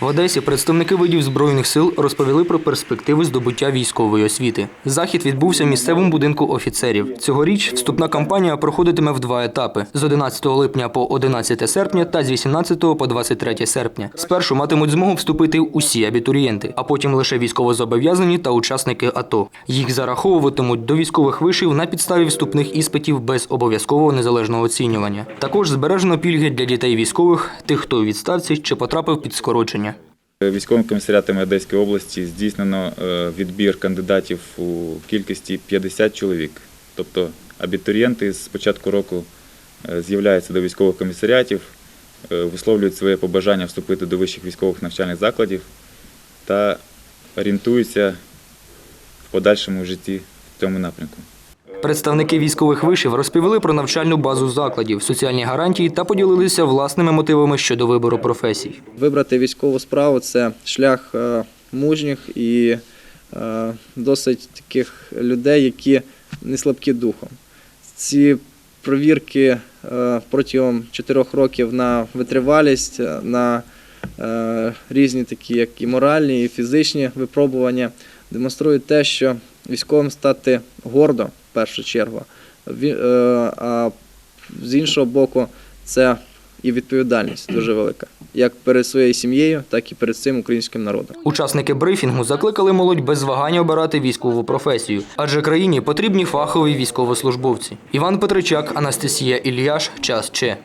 В Одесі представники видів збройних сил розповіли про перспективи здобуття військової освіти. Захід відбувся в місцевому будинку офіцерів. Цьогоріч вступна кампанія проходитиме в два етапи: з 11 липня по 11 серпня та з 18 по 23 серпня. Спершу матимуть змогу вступити усі абітурієнти, а потім лише військовозобов'язані та учасники АТО. Їх зараховуватимуть до військових вишів на підставі вступних іспитів без обов'язкового незалежного оцінювання. Також збережено пільги для дітей військових, тих, хто у відставці чи потрапив під скорочення. Військовими комісаріатами Одеської області здійснено е, відбір кандидатів у кількості 50 чоловік. Тобто абітурієнти з початку року е, з'являються до військових комісаріатів, е, висловлюють своє побажання вступити до вищих військових навчальних закладів та орієнтуються в подальшому житті в цьому напрямку. Представники військових вишів розповіли про навчальну базу закладів, соціальні гарантії та поділилися власними мотивами щодо вибору професій. Вибрати військову справу це шлях е, мужніх і е, досить таких людей, які не слабкі духом. Ці провірки е, протягом чотирьох років на витривалість, на різні такі, як і моральні, і фізичні випробування, демонструють те, що військовим стати гордо першу чергу. Е, А з іншого боку, це і відповідальність дуже велика, як перед своєю сім'єю, так і перед цим українським народом. Учасники брифінгу закликали молодь без вагань обирати військову професію, адже країні потрібні фахові військовослужбовці. Іван Петричак, Анастасія Ільяш, час Че.